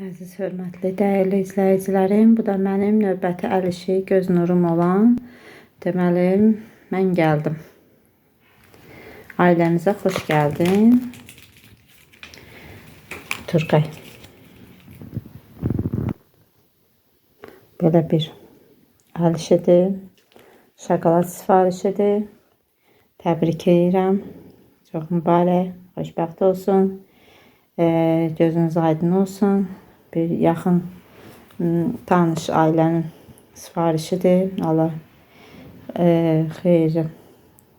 Əziz hörmətli, dəyərli izləyicilərim, bu da mənim növbəti əl göz nurum olan deməli mən gəldim. Ailəmizə xoş gəldin. Turqay. Belə bir əl işidir. Şokolad sifarişidir. Təbrik edirəm. Çox mübarək, xoşbəxt olsun. Gözünüz aydın olsun. Bir yaxın tanış ailənin sifarişidir. Allah e, xeyri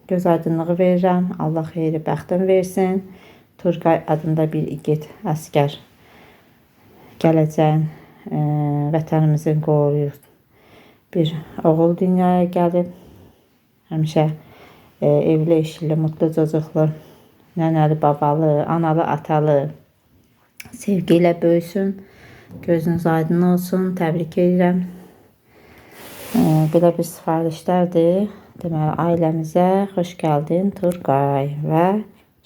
göz aydınlığı verirəm. Allah xeyri bəxtin versin. Turqay adında bir igid əskər gələcəyin e, vətənimizin qoruyur. Bir oğul dünyaya gəlib. Həmişə e, evli, eşli, mutlu çocuqlu, nənəli, babalı, analı, atalı sevgiyle böyüsün. Gözünüz aydın olsun. Təbrik edirəm. Belə bir sifarişlərdir. Deməli, ailəmizə xoş gəldin Turqay və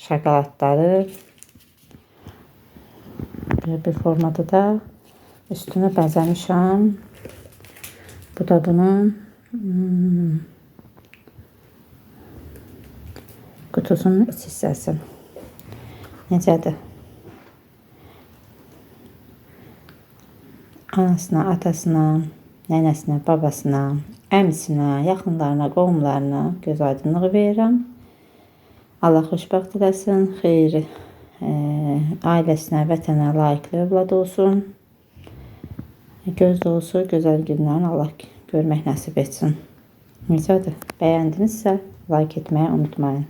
şokoladları belə bir formada da üstünə bəzəmişəm. Bu da bunun hmm, qutusunun iç hissəsi. Necədir? Anasına, atasına, nənəsinə, babasına, əmisinə, yaxınlarına, qohumlarına göz aydınlığı verirəm. Allah xoşbəxt eləsin, xeyir e, ailəsinə, vətənə layiqli övlad olsun. Göz dolusu gözəl günlərin Allah görmək nəsib etsin. Necədir? Bəyəndinizsə like etməyi unutmayın.